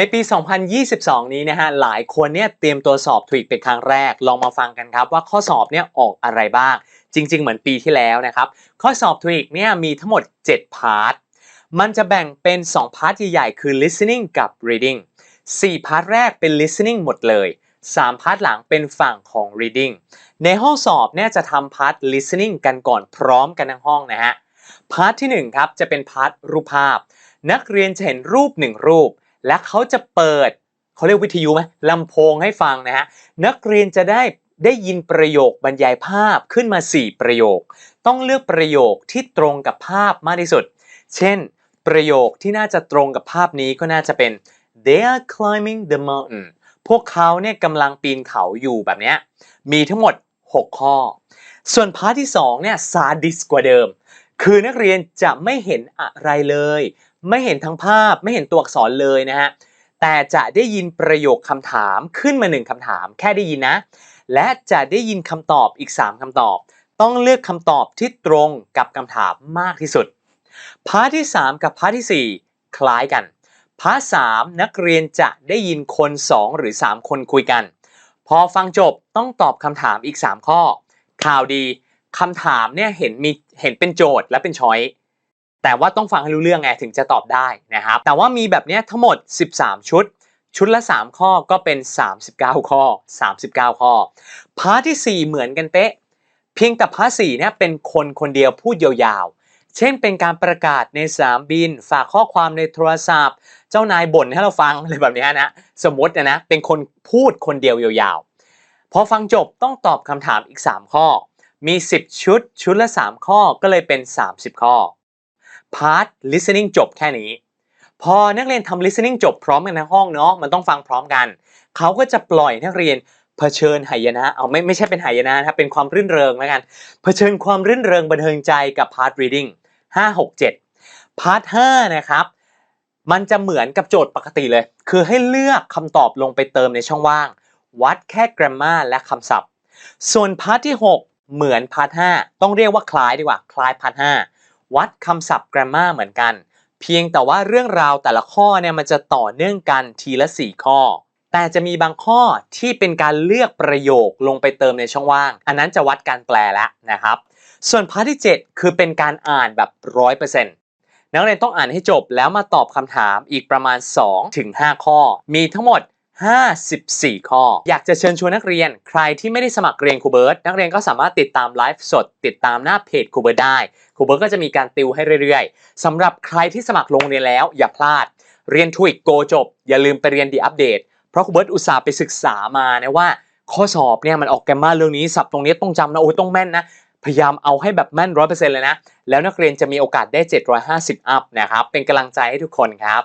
ในปี 2022 นี้นะฮะ หลายคนเนี่ยเตรียมตัวสอบทวิกเป็นครั้งแรก ลองมาฟังกันครับว่าข้อสอบเนี่ยออกอะไรบ้าง จริง ๆ เหมือนปีที่แล้วนะครับ ข้อสอบทวิกเนี่ยมีทั้งหมด 7 พาร์ท มันจะแบ่งเป็น 2 พาร์ทใหญ่ๆ คือ listening กับ reading 4 พาร์ทแรกเป็น listening หมดเลย 3 พาร์ทหลังเป็นฝั่งของ reading ในห้องสอบเนี่ยจะทำพาร์ท listening กันก่อนพร้อมกันทั้งห้องนะฮะ พาร์ทที่1ครับจะเป็นพาร์ทรูปภาพ นักเรียนจะเห็นรูป 1 รูป และเขาจะเปิดเขาเรียกวิทยุไหมลำโพงให้ฟังนะฮะนักเรียนจะได้ได้ยินประโยคบรรยายภาพขึ้นมา 4 ประโยค ต้องเลือกประโยคที่ตรงกับภาพมากที่สุด เช่น ประโยคที่น่าจะตรงกับภาพนี้ก็น่าจะเป็น they are climbing the mountain พวกเขาเนี่ยกำลังปีนเขาอยู่แบบนี้มีทั้งหมด 6 ข้อ ส่วนพาร์ทที่2เนี่ยซาดิสกว่าเดิม คือนักเรียนจะไม่เห็นอะไรเลย ไม่เห็นทั้งภาพไม่เห็นตัวอักษรเลยนะฮะแต่จะได้ยินประโยคคำถามขึ้นมาหนึ่งคำถาม แค่ได้ยินนะ และจะได้ยินคำตอบอีก 3คำตอบ ต้องเลือกคำตอบที่ตรงกับคำถามมากที่สุดพาร์ทที่ 3 กับพาร์ทที่ 4 คล้ายกันพาร์ทสามนักเรียนจะได้ยินคน 2 หรือ 3 คนคุยกัน พอฟังจบต้องตอบคำถามอีก 3 ข้อ ข่าวดีคำถามเนี่ยเห็นมีเห็นเป็นโจทย์และเป็นช้อย แต่ว่าต้องฟังให้รู้เรื่องไงถึงจะตอบได้นะครับ แต่ว่ามีแบบนี้ทั้งหมด 13 ชุด ชุดละ 3 ข้อก็เป็น 39 ข้อ 39 ข้อ พาร์ทที่ 4 เหมือนกันเป๊ะ เพียงแต่พาร์ทสี่เนี่ยเป็นคนคนเดียวพูดยาวๆ เช่นเป็นการประกาศในสนามบิน ฝากข้อความในโทรศัพท์ เจ้านายบ่นให้เราฟังอะไรแบบนี้นะ สมมตินะนะ เป็นคนพูดคนเดียวยาวๆ พอฟังจบต้องตอบคำถามอีก 3 ข้อ มี 10 ชุด ชุดละ 3 ข้อก็เลยเป็น 30 ข้อ พาร์ท listening จบแค่นี้ พอนักเรียนทำ listening จบพร้อมกันในห้องเนาะมันต้องฟังพร้อมกัน เขาก็จะปล่อยนักเรียนเผชิญหายนะเอาไม่ไม่ใช่เป็นหายนะครับเป็นความรื่นเริงแล้วกันเผชิญความรื่นเริงบันเทิงใจกับ part reading 5 6 7 part 5นะครับมันจะเหมือนกับโจทย์ปกติเลย คือให้เลือกคำตอบลงไปเติมในช่องว่าง วัดแค่ grammar และคำศัพท์ ส่วนพาร์ทที่ 6 เหมือนพาร์ท5ต้องเรียกว่าคล้ายดีกว่า คล้ายพาร์ท5 วัดคำศัพท์ grammar เหมือนกัน เพียงแต่ว่าเรื่องราวแต่ละข้อเนี่ยมันจะต่อเนื่องกันทีละ 4 ข้อ แต่จะมีบางข้อที่เป็นการเลือกประโยคลงไปเติมในช่องว่าง อันนั้นจะวัดการแปลแล้วนะครับ ส่วนพาร์ทที่ 7 คือเป็นการอ่านแบบ 100%นักเรียนต้องอ่านให้จบแล้วมาตอบคำถามอีกประมาณ 2-5 ข้อ มีทั้งหมด 54 ข้อ อยากจะเชิญชวนนักเรียน ใครที่ไม่ได้สมัครเรียนครูเบิร์ตนักเรียนก็สามารถติดตามไลฟ์สด ติดตามหน้าเพจครูเบิร์ตได้ครูเบิร์ตก็จะมีการติวให้เรื่อยๆสำหรับใครที่สมัครลงเรียนแล้วอย่าพลาด เรียนทวิกโกจบ อย่าลืมไปเรียนดีอัปเดตเพราะครูเบิร์ตอุตส่าห์ไปศึกษามานะว่า ข้อสอบเนี่ยมันออกแกมมาเรื่องนี้สับตรงนี้ต้องจำนะโอ้ยต้องแม่นนะพยายามเอาให้แบบแม่นร้อยเปอร์เซ็นต์เลยนะ แล้วนักเรียนจะมีโอกาสได้ 750 อัพนะครับ เป็นกำลังใจให้ทุกคนครับ